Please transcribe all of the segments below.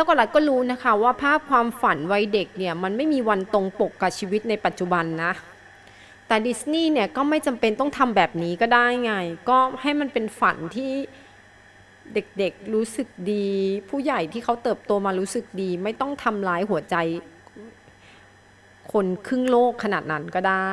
แล้วก็รัฐก็รู้นะคะว่าภาพความฝันวัยเด็กเนี่ยมันไม่มีวันตรงปกกับชีวิตในปัจจุบันนะ แต่ดิสนีย์เนี่ยก็ไม่จำเป็นต้องทำแบบนี้ก็ได้ไง ก็ให้มันเป็นฝันที่เด็กๆรู้สึกดี ผู้ใหญ่ที่เขาเติบโตมารู้สึกดี ไม่ต้องทำร้ายหัวใจ คนครึ่งโลกขนาดนั้นก็ได้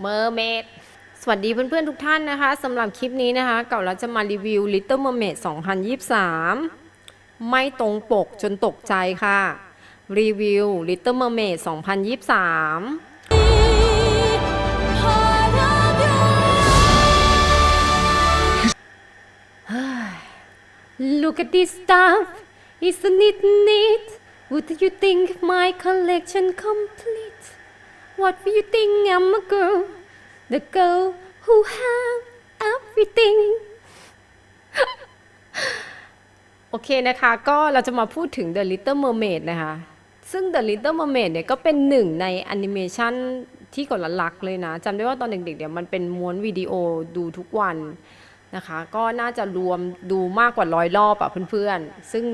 เมอร์เมดสวัสดีเพื่อนๆทุกท่านนะคะสำหรับคลิปนี้นะคะเก่าเราจะมารีวิว Little Mermaid 2023 ไม่ตรงปกจนตกใจค่ะ รีวิว Little Mermaid 2023 Look at this stuff isn't it neat Would you think my collection complete What do you think I'm a girl The girl who have everything โอเคนะคะ ก็เราจะมาพูดถึง The Little Mermaid นะคะ ซึ่ง The Little Mermaid เนี่ยก็เป็นหนึ่งในแอนิเมชันที่กดลักเลยนะจำได้ว่าตอนเด็กๆเนี่ยมันเป็นม้วนวิดีโอดูทุกวันนะคะ ก็น่าจะรวมดูมากกว่าร้อยรอบอะเพื่อนๆ ซึ่ง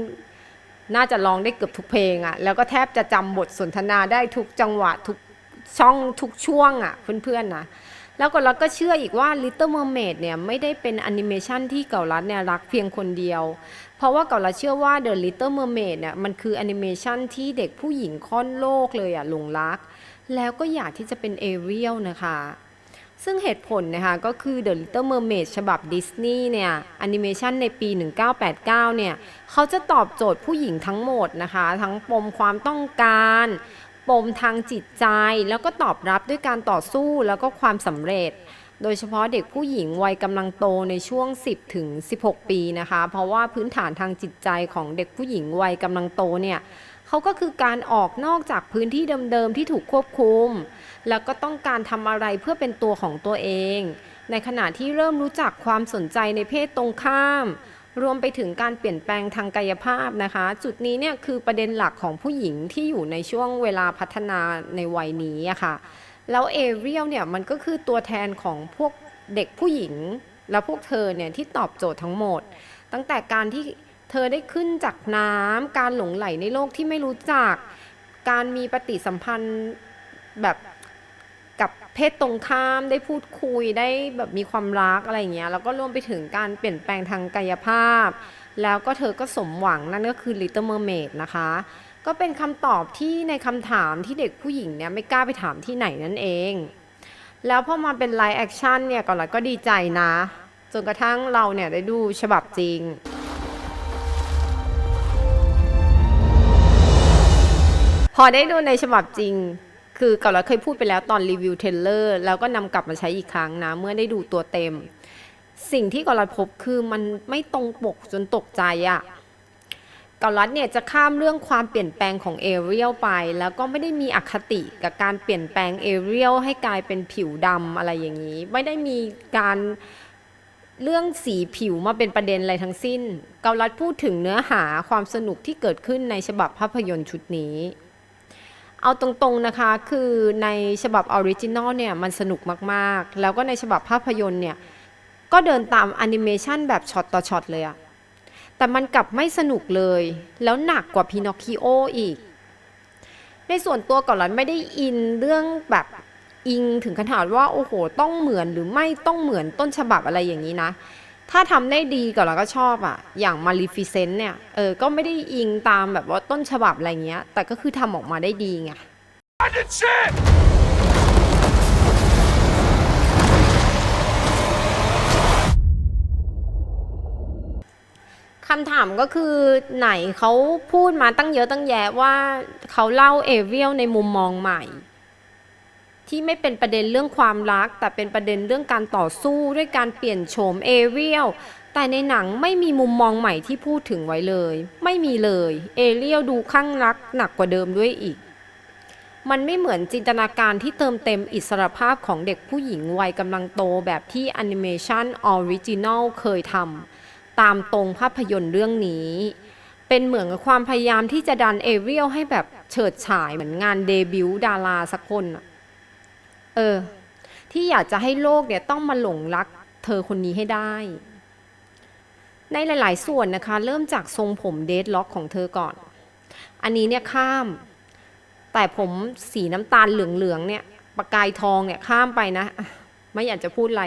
น่าจะร้องได้เกือบทุกเพลงอะแล้วก็แทบจะจำบทสนทนาได้ทุกจังหวะทุก ช่องทุกช่วงอะเพื่อนๆนะแล้วก็เราก็เชื่ออีกว่า Little Mermaid เนี่ยไม่ได้เป็นแอนิเมชันที่เก่ารัดเนี่ยรักเพียงคนเดียว เพราะว่าเก่ารัดเชื่อว่า The Little Mermaid เนี่ยมันคือแอนิเมชันที่เด็กผู้หญิงค่อนโลกเลยอะหลงรัก แล้วก็อยากที่จะเป็นเอเรียลนะคะซึ่งเหตุผลนะคะก็คือ The Little Mermaid ฉบับดิสนีย์เนี่ยแอนิเมชันในปี 1989 เนี่ย เขาจะตอบโจทย์ผู้หญิงทั้งหมดนะคะ ทั้งปมความต้องการ ปมทางจิตใจ แล้วก็ตอบรับด้วยการต่อสู้แล้วก็ความสำเร็จ โดยเฉพาะเด็กผู้หญิงวัยกำลังโตในช่วง 10 ถึง 16 ปีนะคะ เพราะว่าพื้นฐานทางจิตใจของเด็กผู้หญิงวัยกำลังโตเนี่ยเขาก็คือการออกนอกจากพื้นที่เดิมๆที่ถูกควบคุม แล้วก็ต้องการทำอะไรเพื่อเป็นตัวของตัวเอง ในขณะที่เริ่มรู้จักความสนใจในเพศตรงข้าม รวมไปถึงการเปลี่ยนแปลงทางกายภาพนะคะ จุดนี้เนี่ยคือประเด็นหลักของผู้หญิงที่อยู่ในช่วงเวลาพัฒนาในวัยนี้อะค่ะ แล้วเอเรียลเนี่ยมันก็คือตัวแทนของพวกเด็กผู้หญิง และพวกเธอเนี่ยที่ตอบโจทย์ทั้งหมด ตั้งแต่การที่เธอได้ขึ้นจากน้ำการหลงไหลในโลกที่ไม่รู้จัก การมีปฏิสัมพันธ์แบบ กับเพศตรงข้ามได้พูดคุยได้แบบมีความรักอะไรเงี้ยแล้วก็รวมไปถึงการเปลี่ยนแปลงทางกายภาพ แล้วก็เธอก็สมหวังนั่นก็คือ Little Mermaid นะคะ ก็เป็นคำตอบที่ในคำถามที่เด็กผู้หญิงเนี่ยไม่กล้าไปถามที่ไหนนั่นเอง แล้วพอมาเป็นไลฟ์แอคชั่นเนี่ยก่อนหละก็ดีใจนะ จนกระทั่งเราเนี่ยได้ดูฉบับจริงพอได้ดูในฉบับจริง คือเก่าเราเคยพูดไปแล้วตอนรีวิวเทรลเลอร์แล้วก็นำกลับมาใช้อีกครั้งนะ เมื่อได้ดูตัวเต็ม สิ่งที่เก่าเราพบคือมันไม่ตรงปกจนตกใจอะเกาลัดเนี่ยจะข้ามเรื่องความเปลี่ยนแปลงของเอเรียลไป แล้วก็ไม่ได้มีอคติกับการเปลี่ยนแปลงเอเรียลให้กลายเป็นผิวดำอะไรอย่างนี้ ไม่ได้มีการเรื่องสีผิวมาเป็นประเด็นอะไรทั้งสิ้น เกาลัดพูดถึงเนื้อหาความสนุกที่เกิดขึ้นในฉบับภาพยนตร์ชุดนี้ เอาตรงๆนะคะ คือในฉบับออริจินอลเนี่ยมันสนุกมากๆ แล้วก็ในฉบับภาพยนตร์เนี่ย ก็เดินตามแอนิเมชันแบบช็อตต่อช็อตเลยอะแต่มันกลับไม่สนุกเลย แล้วหนักกว่าพินอคคิโออีก ในส่วนตัวก่อนหลันไม่ได้อินเรื่องแบบอิงถึงขนาดว่าโอ้โห ต้องเหมือนหรือไม่ต้องเหมือนต้นฉบับอะไรอย่างนี้นะ ถ้าทำได้ดีก่อนเราก็ชอบอะอย่างมาริฟิเซนเนี่ย เออ ก็ไม่ได้อิงตามแบบว่าต้นฉบับอะไรเงี้ย แต่ก็คือทำออกมาได้ดีไง คำถามก็คือไหนเขาพูดมาตั้งเยอะตั้งแยะว่าเขาเล่าเอเรียลในมุมมองใหม่ ที่ไม่เป็นประเด็นเรื่องความรัก แต่เป็นประเด็นเรื่องการต่อสู้ด้วยการเปลี่ยนโฉมเอเรียลแต่ในหนังไม่มีมุมมองใหม่ที่พูดถึงไว้เลย ไม่มีเลยเอเรียลดูข้างรักหนักกว่าเดิมด้วยอีก มันไม่เหมือนจินตนาการที่เติมเต็มอิสรภาพของเด็กผู้หญิงวัยกำลังโตแบบที่แอนิเมชันออริจินอลเคยทำตามตรงภาพยนตร์เรื่องนี้ เป็นเหมือนกับความพยายามที่จะดันเอเรียลให้แบบเฉิดฉายเหมือนงานเดบิวต์ดาราสักคนอะ เออ ที่อยากจะให้โลกเนี่ยต้องมาหลงรักเธอคนนี้ให้ได้ ในหลาย ๆ ส่วนนะคะ เริ่มจากทรงผมเดดล็อกของเธอก่อน อันนี้เนี่ยข้าม แต่ผมสีน้ำตาลเหลือง ๆ เนี่ย ประกายทองเนี่ยข้ามไปนะ ไม่อยากจะพูดอะไร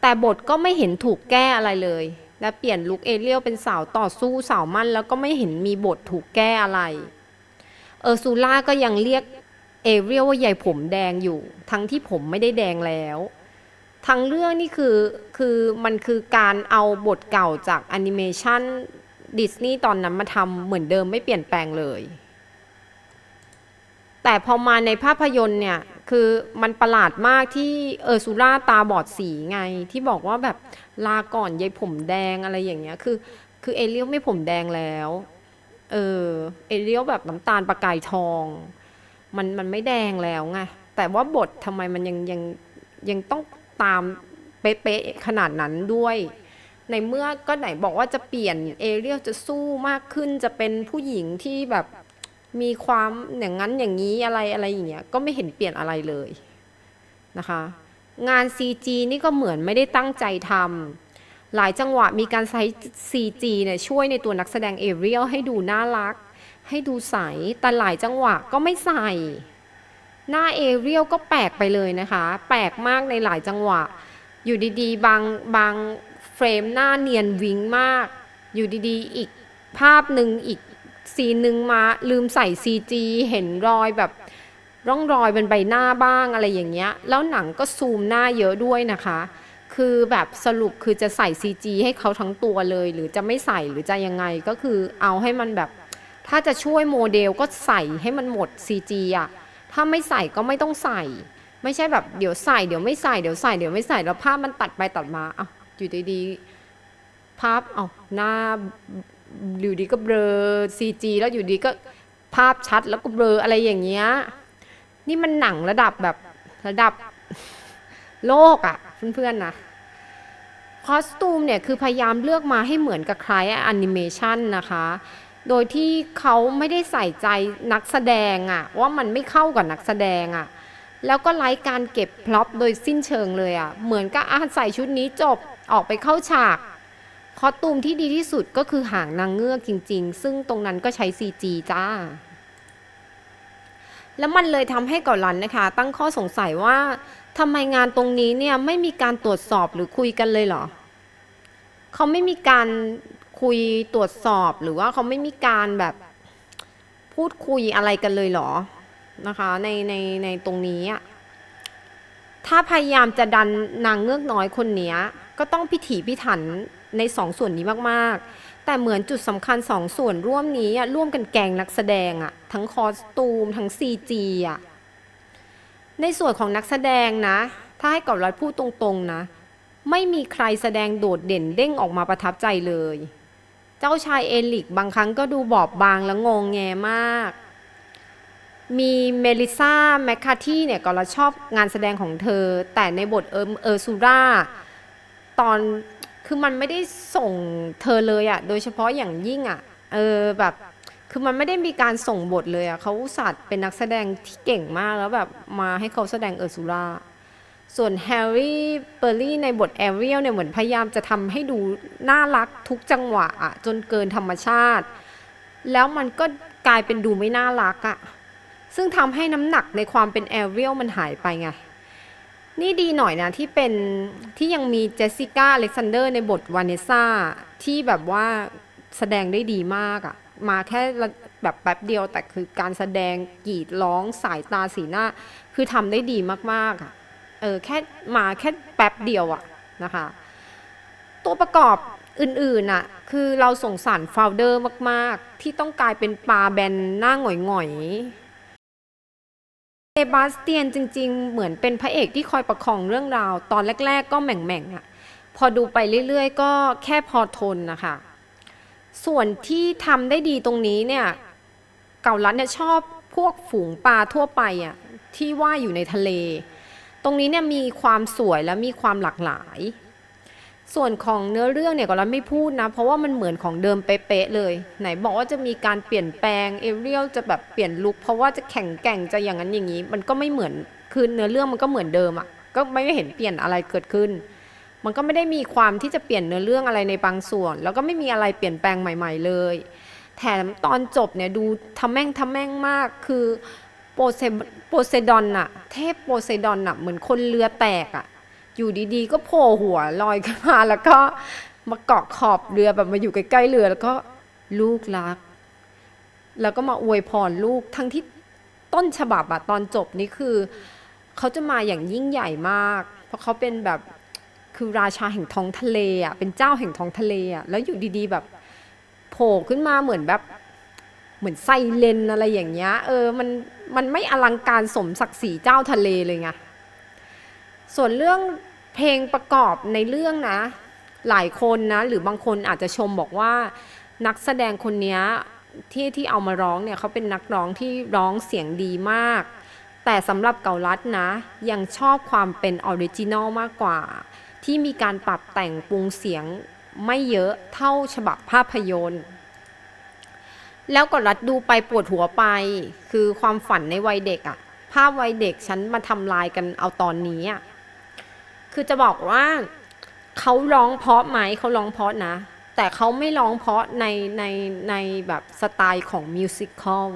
แต่บทก็ไม่เห็นถูกแก้อะไรเลย และเปลี่ยนลุคเอเรียลเป็นสาวต่อสู้สาวมั่น แล้วก็ไม่เห็นมีบทถูกแก้อะไร เออซูล่าก็ยังเรียก เอเรียลว่าใหญ่ผมแดงอยู่ ทั้งที่ผมไม่ได้แดงแล้วทั้งเรื่องนี่คือคือมันคือการเอาบทเก่าจากแอนิเมชันดิสนีย์ตอนนั้นมาทำเหมือนเดิมไม่เปลี่ยนแปลงเลย แต่พอมาในภาพยนตร์เนี่ย คือมันประหลาดมากที่เออร์ซูล่าตาบอดสีไง ที่บอกว่าแบบลาก่อนยายผมแดงอะไรอย่างเงี้ย คือ คือเอเลียลไม่ผมแดงแล้ว เออเอเลียลแบบน้ำตาลประกายทอง มันมันไม่แดงแล้วไงแต่ว่าบททำไมมันยังยังยังต้องตามเป๊ะๆขนาดนั้นด้วย ในเมื่อก็ไหนบอกว่าจะเปลี่ยนเอเรียลจะสู้มากขึ้นจะเป็นผู้หญิงที่แบบมีความอย่างนั้นอย่างนี้อะไรอะไรอย่างเงี้ยก็ไม่เห็นเปลี่ยนอะไรเลยนะคะ งาน CG นี่ก็เหมือนไม่ได้ตั้งใจทำหลายจังหวะมีการใช้ CG เนี่ยช่วยในตัวนักแสดงเอเรียลให้ดูน่ารัก ให้ดูใส แต่หลายจังหวะก็ไม่ใส่ หน้าเอเรียลก็แปลกไปเลยนะคะ แปลกมากในหลายจังหวะ อยู่ดีๆ บางบางเฟรมหน้าเนียนวิงมาก อยู่ดีๆ อีกภาพหนึ่งอีกซีนหนึ่งมาลืมใส่ CG เห็นรอยแบบร่องรอยเป็นใบหน้าบ้างอะไรอย่างเงี้ย แล้วหนังก็ซูมหน้าเยอะด้วยนะคะ คือแบบสรุปคือจะใส่ CG ให้เขาทั้งตัวเลย หรือจะไม่ใส่หรือจะยังไงก็คือเอาให้มันแบบ ถ้าจะช่วยโมเดลก็ใส่ให้มันหมด CG อะถ้าไม่ใส่ก็ไม่ต้องใส่ ไม่ใช่แบบเดี๋ยวใส่เดี๋ยวไม่ใส่เดี๋ยวใส่เดี๋ยวไม่ใส่แล้วภาพมันตัดไปตัดมาอะอยู่ดีๆภาพเอาหน้าอยู่ดีก็เบลอ CG แล้วอยู่ดีก็ภาพชัดแล้วก็เบลออะไรอย่างเงี้ยนี่มันหนังระดับแบบระดับโลกอะ่ะเพื่อนๆนะคอสตูมเนี่ยคือพยายามเลือกมาให้เหมือนกับคล้ายแอนิเมชันนะคะ โดยที่เขาไม่ได้ใส่ใจนักแสดงอะว่ามันไม่เข้ากับนักแสดงอะแล้วก็ไร้การเก็บพล็อปโดยสิ้นเชิงเลยอะเหมือนกับอาใส่ชุดนี้จบออกไปเข้าฉาก คอตูมที่ดีที่สุดก็คือหางนางเงือกจริง ๆ ซึ่งตรงนั้นก็ใช้ CG จ้า แล้วมันเลยทำให้ก่อนรันนะคะ ตั้งข้อสงสัยว่าทำไมงานตรงนี้เนี่ยไม่มีการตรวจสอบหรือคุยกันเลยเหรอเขาไม่มีการ คุยตรวจสอบหรือว่าเขาไม่มีการแบบพูดคุยอะไรกันเลยเหรอนะคะ ในในในตรงนี้อะถ้าพยายามจะดันนางเงือกน้อยคนนี้ก็ต้องพิถีพิถันในสองส่วนนี้มากๆ แต่เหมือนจุดสำคัญสองส่วนร่วมนี้อะร่วมกันแกงนักแสดงอะทั้งคอสตูม ทั้ง CG อะในส่วนของนักแสดงนะ ถ้าให้กอบรัดพูดตรงๆนะ ไม่มีใครแสดงโดดเด่นเด้งออกมาประทับใจเลย จ้าชายเอลิกบางครั้งก็ดูบอบบางและงงแงมาก มีเมลิซาแมคคาที่เนี่ยก็เราชอบงานแสดงของเธอ แต่ในบทเออเออซูราตอนคือมันไม่ได้ส่งเธอเลยอะโดยเฉพาะอย่างยิ่งอะเออแบบคือมันไม่ได้มีการส่งบทเลยอะเขาสัตว์เป็นนักแสดงที่เก่งมากแล้วแบบมาให้เขาแสดงเออร์ซูรา ส่วนแฮร์รี่เบอร์รี่ในบทแอเรียลเนี่ยเหมือนพยายามจะทำให้ดูน่ารักทุกจังหวะอะจนเกินธรรมชาติ แล้วมันก็กลายเป็นดูไม่น่ารักอะซึ่งทำให้น้ำหนักในความเป็นแอเรียลมันหายไปไง นี่ดีหน่อยนะที่เป็นที่ยังมีเจสสิก้าอเล็กซานเดอร์ในบทวานเนซ่าที่แบบว่าแสดงได้ดีมากอะมาแค่แบบแป๊บเดียวแต่คือการแสดงกรีดร้องสายตาสีหน้า คือทำได้ดีมากๆอะ เออแค่มาแค่แป๊บเดียวอะนะคะ ตัวประกอบอื่นๆน่ะคือเราสงสารโฟลเดอร์มากๆ ที่ต้องกลายเป็นปลาแบนหน้าหงอยๆเซบาสเตียนจริงๆ เหมือนเป็นพระเอกที่คอยประคองเรื่องราว ตอนแรก ๆ ก็แหม่งๆอะพอดูไปเรื่อยๆ ก็แค่พอทนนะคะ ส่วนที่ทำได้ดีตรงนี้เนี่ย เก่าลัดเนี่ยชอบพวกฝูงปลาทั่วไปอะที่ว่ายอยู่ในทะเล ตรงนี้เนี่ยมีความสวยและมีความหลากหลาย ส่วนของเนื้อเรื่องเนี่ยก็เราไม่พูดนะ เพราะว่ามันเหมือนของเดิมเป๊ะเลย ไหนบอกว่าจะมีการเปลี่ยนแปลงเอเรียลจะแบบเปลี่ยนลุคเพราะว่าจะแข่งแกร่งจะอย่างนั้นอย่างนี้ มันก็ไม่เหมือนคือเนื้อเรื่องมันก็เหมือนเดิมอะ่ะก็ไม่เห็นเปลี่ยนอะไรเกิดขึ้น มันก็ไม่ได้มีความที่จะเปลี่ยนเนื้อเรื่องอะไรในบางส่วน แล้วก็ไม่มีอะไรเปลี่ยนแปลงใหม่ ๆ เลย แถมตอนจบเนี่ยดูทำแม่งทำแม่งมาก คือ โปเซโปเซดอนอะเทพโปเซดอนอะเหมือนคนเรือแตกอะอยู่ดีๆ ก็โผล่หัวลอยขึ้นมาแล้วก็มาเกาะขอบเรือแบบมาอยู่ใกล้ๆเรือแล้วก็ลูกรัก แล้วก็มาอวยพรลูกทั้งที่ต้นฉบับอะตอนจบนี่คือเขาจะมาอย่างยิ่งใหญ่มาก เพราะเขาเป็นแบบคือราชาแห่งท้องทะเลอะเป็นเจ้าแห่งท้องทะเลอะแล้วอยู่ดีๆแบบโผล่ขึ้นมาเหมือนแบบเหมือนไซเลนอะไรอย่างเงี้ยเออมัน มันไม่อลังการสมศักดิ์ศรีเจ้าทะเลเลยไงส่วนเรื่องเพลงประกอบในเรื่องนะ หลายคนนะ หรือบางคนอาจจะชมบอกว่านักแสดงคนนี้ที่ที่เอามาร้องเนี่ยเขาเป็นนักร้องที่ร้องเสียงดีมาก แต่สำหรับเกาลัดนะ ยังชอบความเป็นออริจินอลมากกว่า ที่มีการปรับแต่งปรุงเสียงไม่เยอะเท่าฉบับภาพยนตร์ แล้วก็รัดดูไปปวดหัวไป คือความฝันในวัยเด็กอะภาพวัยเด็กฉันมาทำลายกันเอาตอนนี้อะคือจะบอกว่าเขาร้องเพราะไหมเขาร้องเพราะนะ แต่เขาไม่ร้องเพราะในในในแบบสไตล์ของมิวสิควล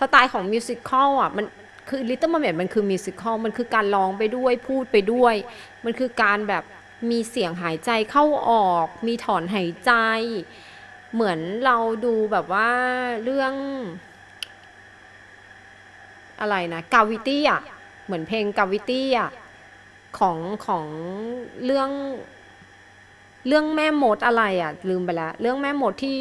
สไตล์ของมิวสิควลอะมันคือ Little Mermaid มันคือมิวสิควลมันคือการร้องไปด้วยพูดไปด้วย มันคือการแบบมีเสียงหายใจเข้าออก มีถอนหายใจ เหมือนเราดูแบบว่าเรื่อง อะไรนะกาวิตี้อะ เหมือนเพลงกาวิตี้อะ ของของเรื่อง เรื่องแม่หมดอะไรอะ ลืมไปแล้ว เรื่องแม่หมดที่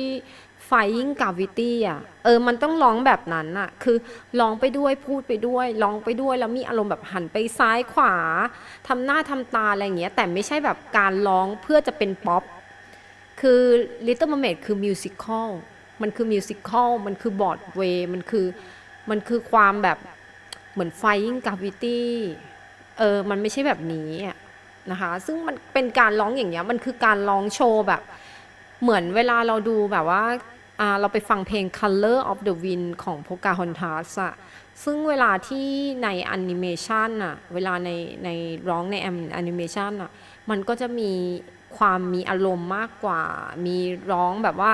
Flying Gravity อะ เออ มันต้องร้องแบบนั้นอะ คือร้องไปด้วยพูดไปด้วยร้องไปด้วยแล้วมีอารมณ์แบบหันไปซ้ายขวาทำหน้าทำตาอะไรอย่างเงี้ย แต่ไม่ใช่แบบการร้องเพื่อจะเป็นป๊อป คือ Little Mermaid คือมิวสิควลมันคือมิวสิควลมันคือบอร์ดเวย์มันคือมันคือความแบบเหมือน Flying Gravity เออมันไม่ใช่แบบนี้นะคะ ซึ่งมันเป็นการร้องอย่างเงี้ยมันคือการร้องโชว์แบบ เหมือนเวลาเราดูแบบว่าอ่าเราไปฟังเพลง Color of the Wind ของ Pocahontas อะซึ่งเวลาที่ในแอนิเมชันอะเวลาในในร้องในแอนิเมชันอะมันก็จะมี ความมีอารมณ์มากกว่า มีร้องแบบว่า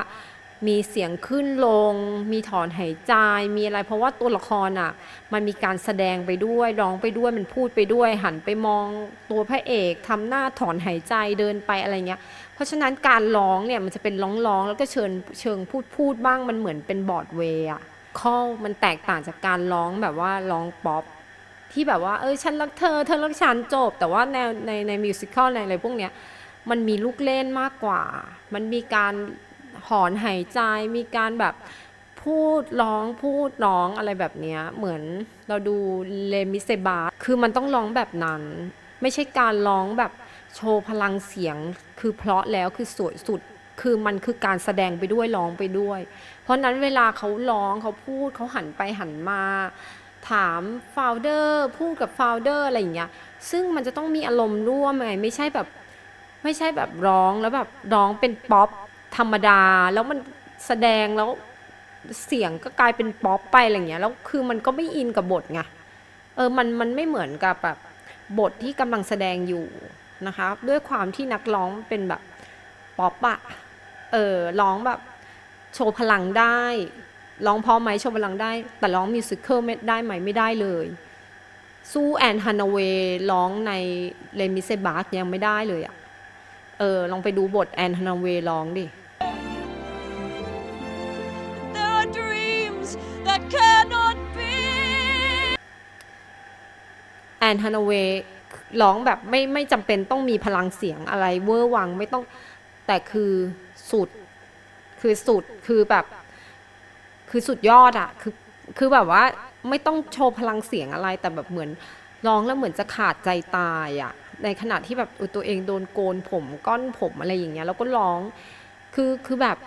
มีเสียงขึ้นลง มีถอนหายใจ มีอะไร เพราะว่าตัวละครอะ มันมีการแสดงไปด้วย ร้องไปด้วย มันพูดไปด้วย หันไปมองตัวพระเอกทำหน้าถอนหายใจ เดินไปอะไรเงี้ย เพราะฉะนั้นการร้องเนี่ยมันจะเป็นร้องร้องแล้วก็เชิญเชิงพูดพูดบ้าง มันเหมือนเป็นบอร์ดเวย์อะข้อมันแตกต่างจากการร้องแบบว่าร้องป๊อปที่แบบว่า เอ้ยฉันรักเธอ เธอรักฉันจบ แต่ว่าแนวในในมิวสิควลในอะไรพวกเนี้ย มันมีลูกเล่นมากกว่า มันมีการหอนหายใจ มีการแบบพูดร้องพูดร้องอะไรแบบเนี้ยเหมือนเราดูเลมิเซบาคือมันต้องร้องแบบนั้น ไม่ใช่การร้องแบบโชว์พลังเสียง คือเพราะแล้วคือสวยสุด คือมันคือการแสดงไปด้วยร้องไปด้วย เพราะนั้นเวลาเขาร้องเขาพูดเขาหันไปหันมาถามโฟาวเดอร์พูดกับโฟาวเดอร์อะไรอย่างเงี้ย ซึ่งมันจะต้องมีอารมณ์ร่วมไงไม่ใช่แบบ ไม่ใช่แบบร้องแล้วแบบร้องเป็นป๊อปธรรมดา แล้วมันแสดงแล้วเสียงก็กลายเป็นป๊อปไปอะไรอย่างเงี้ยแล้วคือมันก็ไม่อินกับบทไงเออมันมันไม่เหมือนกับแบบบทที่กำลังแสดงอยู่นะคะ ด้วยความที่นักร้องเป็นแบบป๊อปอะเออร้องแบบโชว์พลังได้ร้องเพราะไหมโชว์พลังได้ แต่ร้องมิวสิควลไม่ได้ไหมไม่ได้เลยสู้แอนฮันาเวย์ร้องในเลมิเซบาสยังไม่ได้เลยอะ เออ ลองไปดูบทแอนฮันนาเวย์ร้องดิ There are dreams that cannot be. แอนฮันนาเวย์ร้องแบบไม่ไม่จำเป็นต้องมีพลังเสียงอะไรเวอร์วังไม่ต้องแต่คือสุด คือสุดคือแบบ คือสุดยอดอะคือคือแบบว่าไม่ต้องโชว์พลังเสียงอะไรแต่แบบเหมือนร้องแล้วเหมือนจะขาดใจตายอะ ในขณะที่แบบตัวเองโดนโกนผมก้อนผมอะไรอย่างเงี้ยแล้วก็ร้อง คือคือแบบ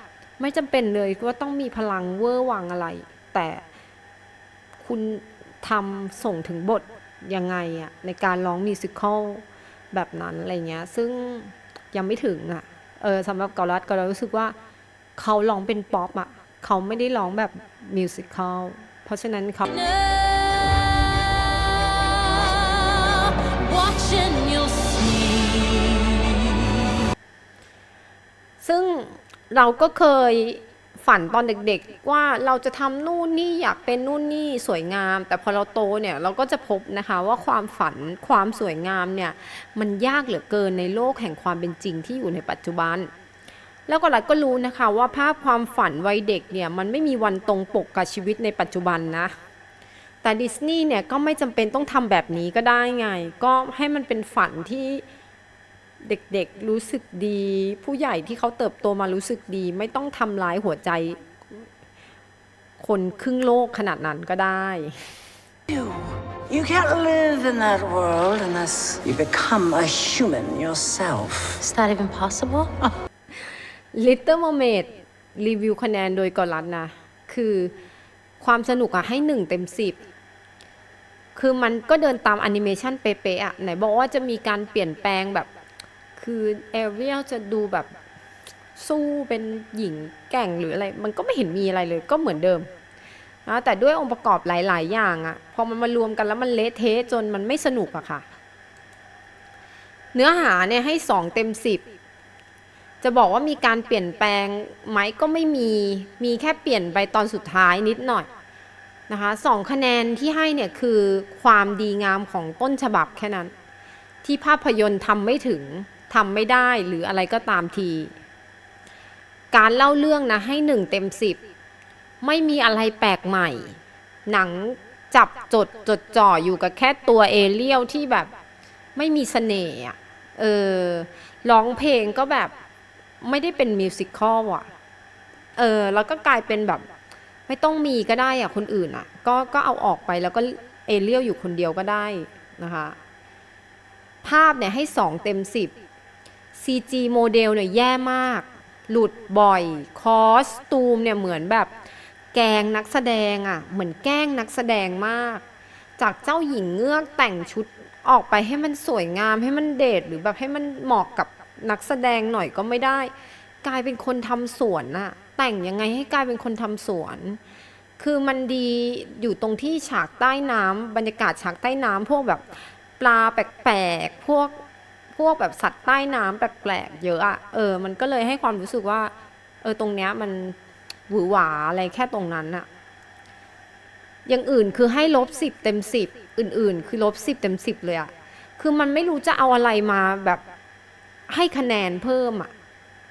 ไม่จำเป็นเลยว่าต้องมีพลังเวอร์วังอะไร แต่คุณทำส่งถึงบทยังไงอะในการร้องมิวสิควลแบบนั้นอะไรเงี้ย ซึ่งยังไม่ถึงอะเออสำหรับเกาลัดก็รู้สึกว่าเขาร้องเป็นป๊อปอะเขาไม่ได้ร้องแบบมิวสิควลเพราะฉะนั้นเขา เราก็เคยฝันตอนเด็กๆ ว่าเราจะทำนู่นนี่อยากเป็นนู่นนี่สวยงาม แต่พอเราโตเนี่ยเราก็จะพบนะคะว่าความฝันความสวยงามเนี่ยมันยากเหลือเกินในโลกแห่งความเป็นจริงที่อยู่ในปัจจุบัน แล้วก็หลายก็รู้นะคะว่าภาพความฝันวัยเด็กเนี่ยมันไม่มีวันตรงปกกับชีวิตในปัจจุบันนะ แต่ดิสนีย์เนี่ยก็ไม่จำเป็นต้องทำแบบนี้ก็ได้ไง ก็ให้มันเป็นฝันที่ เด็กๆรู้สึกดี ผู้ใหญ่ที่เขาเติบโตมารู้สึกดี ไม่ต้องทำร้ายหัวใจ คนครึ่งโลกขนาดนั้นก็ได้ You. You can't live in that world unless you become a human yourself. Is that even possible? Little Mermaid รีวิวคะแนนโดยกอลัดนะ คือความสนุกอะให้หนึ่งเต็มสิบคือมันก็เดินตามแอนิเมชันเป๊ะๆอะไหนบอกว่าจะมีการเปลี่ยนแปลงแบบ คือแอเรียลจะดูแบบสู้เป็นหญิงแก่งหรืออะไร มันก็ไม่เห็นมีอะไรเลยก็เหมือนเดิมนะแต่ด้วยองค์ประกอบหลาย ๆ อย่างอะพอมันมารวมกันแล้วมันเละเทะจนมันไม่สนุกอะค่ะ เนื้อหาเนี่ยให้สองเต็มสิบจะบอกว่ามีการเปลี่ยนแปลงไหมก็ไม่มีมีแค่เปลี่ยนไปตอนสุดท้ายนิดหน่อยนะคะสองคะแนนที่ให้เนี่ยคือความดีงามของต้นฉบับแค่นั้น ที่ภาพยนตร์ทำไม่ถึง ทำไม่ได้หรืออะไรก็ตามที การเล่าเรื่องนะให้หนึ่งเต็มสิบไม่มีอะไรแปลกใหม่ หนังจับจดจดจ่ออยู่กับแค่ตัวเอเลียวที่แบบไม่มีเสน่ห์เออร้องเพลงก็แบบไม่ได้เป็นมิวสิควลอะ เออ แล้วก็กลายเป็นแบบ ไม่ต้องมีก็ได้อะคนอื่นอะ ก็ก็เอาออกไปแล้วก็เอเลียวอยู่คนเดียวก็ได้นะคะ ภาพเนี่ยให้สองเต็มสิบ CG โมเดลเนี่ยแย่มาก หลุดบ่อย คอสตูมเนี่ยเหมือนแบบแกล้งนักแสดงอะ เหมือนแกล้งนักแสดงมาก จากเจ้าหญิงเงือกแต่งชุดออกไปให้มันสวยงามให้มันเดทหรือแบบให้มันเหมาะกับนักแสดงหน่อยก็ไม่ได้ กลายเป็นคนทำสวนน่ะ แต่งยังไงให้กลายเป็นคนทำสวน คือมันดีอยู่ตรงที่ฉากใต้น้ำบรรยากาศฉากใต้น้ำพวกแบบปลาแปลกๆพวก พวกแบบสัตว์ใต้น้ำแปลกๆเยอะอะเออ มันก็เลยให้ความรู้สึกว่า เออตรงเนี้ยมันหวือหวาอะไรแค่ตรงนั้นอะอย่างอื่นคือให้ลบสิบเต็มสิบอื่น ๆ คือลบสิบเต็มสิบเลยอะคือมันไม่รู้จะเอาอะไรมาแบบให้คะแนนเพิ่มอะ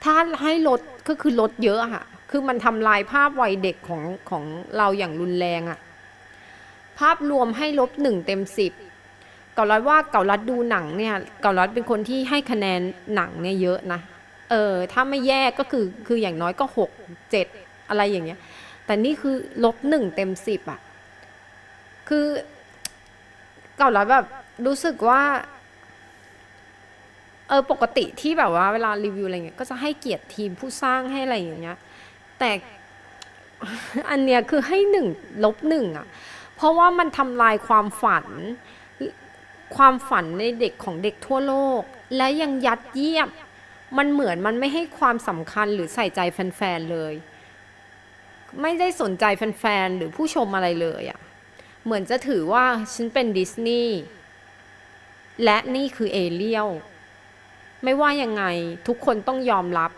ถ้าให้ลดก็คือลดเยอะอะค่ะ คือมันทำลายภาพวัยเด็กของของเราอย่างรุนแรงอะภาพรวมให้ลบหนึ่งเต็มสิบ เกาลัดว่าเกาลัดดูหนังเนี่ยเกาลัดเป็นคนที่ให้คะแนนหนังเนี่ยเยอะนะเออถ้าไม่แย่ก็คือคืออย่างน้อยก็หกเจ็ดอะไรอย่างเงี้ย แต่นี่คือลบหนึ่งเต็มสิบอะคือเกาลัดแบบรู้สึกว่าเออปกติที่แบบว่าเวลารีวิวอะไรเงี้ยก็จะให้เกียรติทีมผู้สร้างให้อะไรอย่างเงี้ย แต่อันเนี้ยคือให้หนึ่งลบหนึ่งอะเพราะว่ามันทำลายความฝัน ความฝันในเด็กของเด็กทั่วโลก และยังยัดเยียดมันเหมือนมันไม่ให้ความสำคัญหรือใส่ใจแฟนๆเลย ไม่ได้สนใจแฟนๆหรือผู้ชมอะไรเลยอะ่ะเหมือนจะถือว่าฉันเป็นดิสนีย์และนี่คือเอเลียลไม่ว่ายังไงทุกคนต้องยอมรับ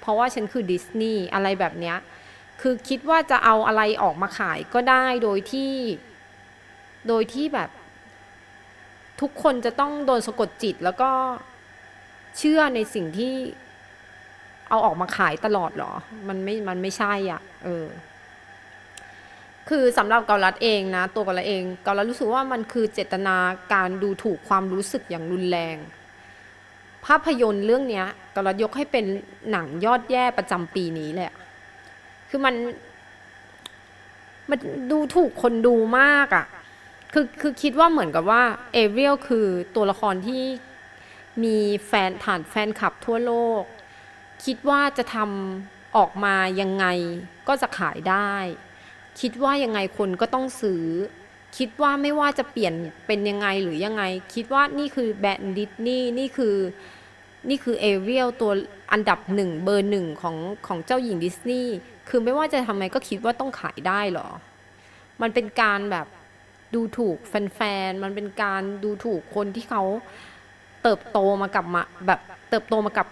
เพราะว่าฉันคือดิสนีย์อะไรแบบเนี้ยคือคิดว่าจะเอาอะไรออกมาขายก็ได้โดยที่ โดยที่แบบ ทุกคนจะต้องโดนสะกดจิตแล้วก็เชื่อในสิ่งที่เอาออกมาขายตลอดเหรอ มันไม่ มันไม่ใช่อะ เออ คือสำหรับเกาลัดเองนะ ตัวเกาลัดเอง เกาลัดรู้สึกว่ามันคือเจตนาการดูถูกความรู้สึกอย่างรุนแรง ภาพยนตร์เรื่องเนี้ยกรยกให้เป็นหนังยอดแย่ประจำปีนี้เลยอะคือมัน มันดูถูกคนดูมากอะ คือคือคิดว่าเหมือนกับว่าเอเรียลคือตัวละครที่มีแฟนฐานแฟนคลับทั่วโลก คิดว่าจะทำออกมายังไงก็จะขายได้ คิดว่ายังไงคนก็ต้องซื้อ คิดว่าไม่ว่าจะเปลี่ยนเป็นยังไงหรือยังไง คิดว่านี่คือแบรนด์ดิสนีย์นี่คือนี่คือเอเรียลตัวอันดับหนึ่งเบอร์หนึ่งของของเจ้าหญิงดิสนีย์คือไม่ว่าจะทำไมก็คิดว่าต้องขายได้เหรอ มันเป็นการแบบ ดูถูกแฟนๆ มันเป็นการดูถูกคนที่เขาเติบโตมากับมาแบบเติบโตมากับ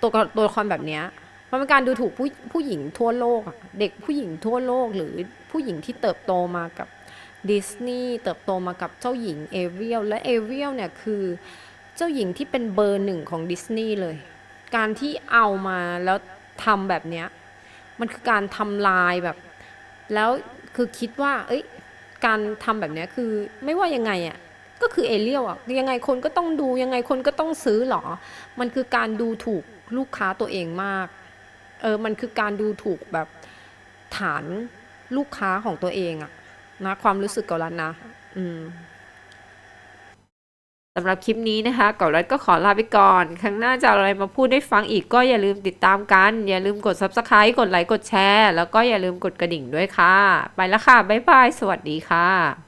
ตัวตัวละครแบบเนี้ยมันเป็นการดูถูกผู้ผู้หญิงทั่วโลกอะเด็กผู้หญิงทั่วโลกหรือผู้หญิงที่เติบโตมากับดิสนีย์เติบโตมากับเจ้าหญิงเอเรียลและเอเรียลเนี่ยคือเจ้าหญิงที่เป็นเบอร์หนึ่งของดิสนีย์เลย การที่เอามาแล้วทำแบบเนี้ยมันคือการทำลายแบบ แล้วคือคิดว่า เอ้ย การทำแบบนี้คือไม่ว่ายังไงอะก็คือเอเลียลอะยังไงคนก็ต้องดูยังไงคนก็ต้องซื้อหรอ มันคือการดูถูกลูกค้าตัวเองมากเออมันคือการดูถูกแบบฐานลูกค้าของตัวเองอะนะความรู้สึกเกาลัดนะ อืม สำหรับคลิปนี้นะคะกอลัดก็ขอลาไปก่อน ครั้งหน้าจะอาอะไรมาพูดให้ฟังอีกก็อย่าลืมติดตามกัน อย่าลืมกด subscribe กดไลค์กดแชร์ แล้วก็อย่าลืมกดกระดิ่งด้วยค่ะ ไปแล้วค่ะ บ๊ายบาย สวัสดีค่ะ